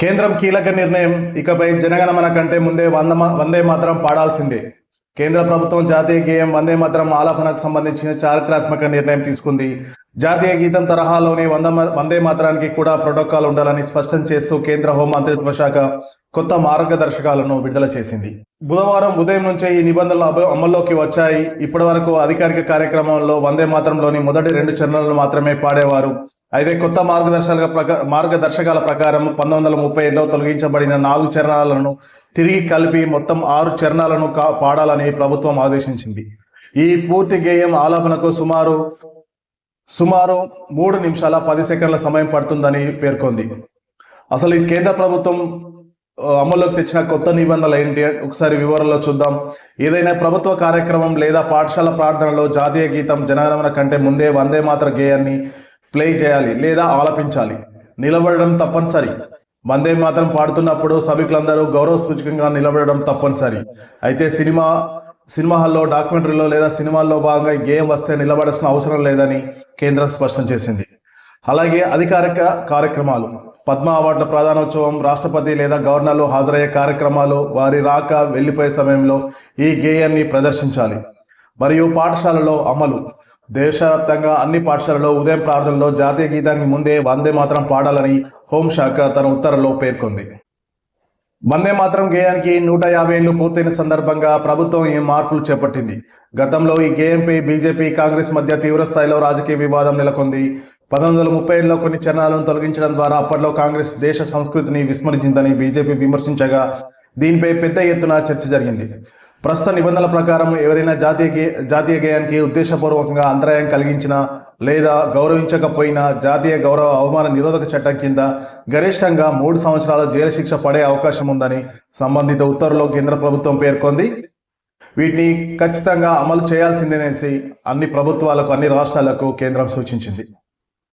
కేంద్రం కీలక నిర్ణయం. ఇకపై జనగణమన కంటే ముందే వంద వందే మాత్రం పాడాల్సిందే. కేంద్ర ప్రభుత్వం జాతీయ గేయం వందే మాత్రం ఆలాపనకు సంబంధించిన చారిత్రాత్మక నిర్ణయం తీసుకుంది. జాతీయ గీతం తరహాలోనే వంద వందే మాత్రానికి కూడా ప్రోటోకాల్ ఉండాలని స్పష్టం చేస్తూ కేంద్ర హోంమంత్రిత్వ శాఖ కొత్త మార్గదర్శకాలను విడుదల చేసింది. బుధవారం ఉదయం నుంచే ఈ నిబంధనలు అమల్లోకి వచ్చాయి. ఇప్పటి వరకు అధికారిక కార్యక్రమంలో వందే మాత్రంలోని మొదటి రెండు చరణాలను మాత్రమే పాడేవారు. అయితే కొత్త మార్గదర్శకాల ప్రకా మార్గదర్శకాల ప్రకారం పంతొమ్మిది వందల ముప్పై ఏడులో తొలగించబడిన నాలుగు చరణాలను తిరిగి కలిపి మొత్తం ఆరు చరణాలను కా- పాడాలని ప్రభుత్వం ఆదేశించింది. ఈ పూర్తి గేయం ఆలాపనకు సుమారు సుమారు మూడు నిమిషాల పది సెకండ్ల సమయం పడుతుందని పేర్కొంది. అసలు ఈ కేంద్ర ప్రభుత్వం అమల్లోకి తెచ్చిన కొత్త నిబంధనలు ఏంటి? ఒకసారి వివరాల్లో చూద్దాం. ఏదైనా ప్రభుత్వ కార్యక్రమం లేదా పాఠశాల ప్రార్థనలో జాతీయ గీతం జనగణమన కంటే ముందే వందే మాత్ర గేయాన్ని ప్లే చేయాలి లేదా ఆలపించాలి. నిలబడడం తప్పనిసరి. వందే మాత్రం పాడుతున్నప్పుడు సభికులందరూ గౌరవ సూచకంగా నిలబడడం తప్పనిసరి. అయితే సినిమా సినిమా హాల్లో డాక్యుమెంటరీలో లేదా సినిమాల్లో భాగంగా ఈ వస్తే నిలబడాల్సిన అవసరం లేదని కేంద్రం స్పష్టం చేసింది. అలాగే అధికారిక కార్యక్రమాలు పద్మ అవార్డుల ప్రధానోత్సవం రాష్ట్రపతి లేదా గవర్నర్లు హాజరయ్యే కార్యక్రమాలు వారి రాక వెళ్ళిపోయే సమయంలో ఈ గేయాన్ని ప్రదర్శించాలి. మరియు పాఠశాలలో అమలు దేశవ్యాప్తంగా అన్ని పాఠశాలలో ఉదయం ప్రార్థనలో జాతీయ గీతానికి ముందే వందే మాత్రం పాడాలని హోంశాఖ తన ఉత్తర్వులో పేర్కొంది. వందే మాత్రం గేయానికి నూట యాభై ఏళ్ళు పూర్తయిన సందర్భంగా ప్రభుత్వం ఈ మార్పులు చేపట్టింది. గతంలో ఈ గేయంపై బీజేపీ కాంగ్రెస్ మధ్య తీవ్రస్థాయిలో రాజకీయ వివాదం నెలకొంది. పంతొమ్మిది వందల ముప్పై ఏడులో కొన్ని చరణాలను తొలగించడం ద్వారా అప్పట్లో కాంగ్రెస్ దేశ సంస్కృతిని విస్మరించిందని బీజేపీ విమర్శించగా దీనిపై పెద్ద ఎత్తున చర్చ జరిగింది. ప్రస్తుత నిబంధనల ప్రకారం ఎవరైనా జాతీయ జాతీయ గేయానికి ఉద్దేశపూర్వకంగా అంతరాయం కలిగించిన లేదా గౌరవించకపోయినా జాతీయ గౌరవ అవమాన నిరోధక చట్టం కింద గరిష్టంగా మూడు సంవత్సరాల జైలు శిక్ష పడే అవకాశం ఉందని సంబంధిత ఉత్తర్వులో కేంద్ర ప్రభుత్వం పేర్కొంది. వీటిని ఖచ్చితంగా అమలు చేయాల్సిందేనేసి అన్ని ప్రభుత్వాలకు అన్ని రాష్ట్రాలకు కేంద్రం సూచించింది.